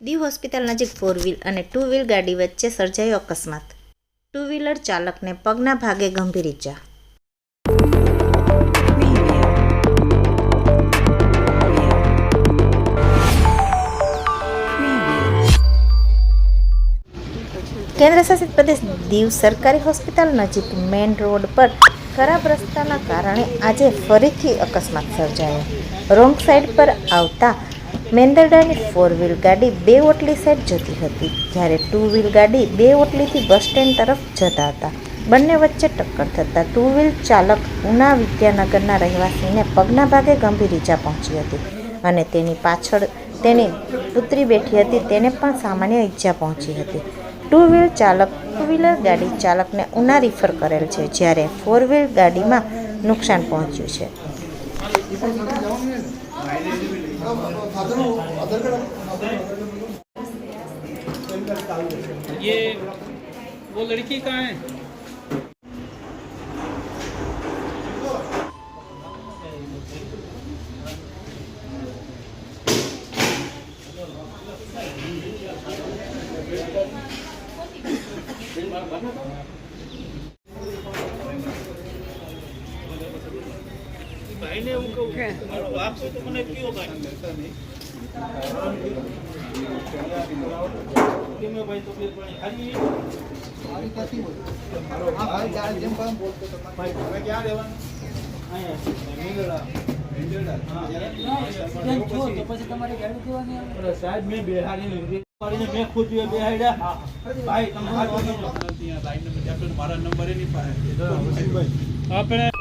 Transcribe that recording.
Diu hospital નજીક four wheel અને two wheel ગાડી વચ્ચે સર્જાયો અકસ્માત. ટુ વ્હીલર ચાલકને પગના ભાગે ગંભીર ઈજા. કેન્દ્રશાસિત પ્રદેશ દીવ સરકારી હોસ્પિટલ નજીક મેઇન રોડ પર ખરાબ રસ્તાના કારણે આજે ફરીથી અકસ્માત સર્જાયો. રોંગ સાઈડ પર આવતા મેંદરડાની ફોર વ્હીલ ગાડી બે ઓટલી સાઈડ જતી હતી, જ્યારે ટુ વ્હીલ ગાડી બે ઓટલીથી બસ સ્ટેન્ડ તરફ જતા હતા. બંને વચ્ચે ટક્કર થતાં ટુ વ્હીલ ચાલક ઉના વિદ્યાનગરના રહેવાસીને પગના ભાગે ગંભીર ઈજા પહોંચી હતી અને તેની પાછળ તેની પુત્રી બેઠી હતી, તેને પણ સામાન્ય ઈજા પહોંચી હતી. ટુ વ્હીલ ચાલક ટુ વ્હીલર ગાડી ચાલકને ઉના રિફર કરેલ છે, જ્યારે ફોર વ્હીલ ગાડીમાં નુકસાન પહોંચ્યું છે. ये वो लड़की कहाँ है? ખાલી હું. કહું ક્યાં રહેવાનું? અહીંયા અરે સાહેબ મેં મારીને મેં ખુદ બેહાડ્યા. ભાઈ તમે મારા નંબર નહીં પાસે આપણે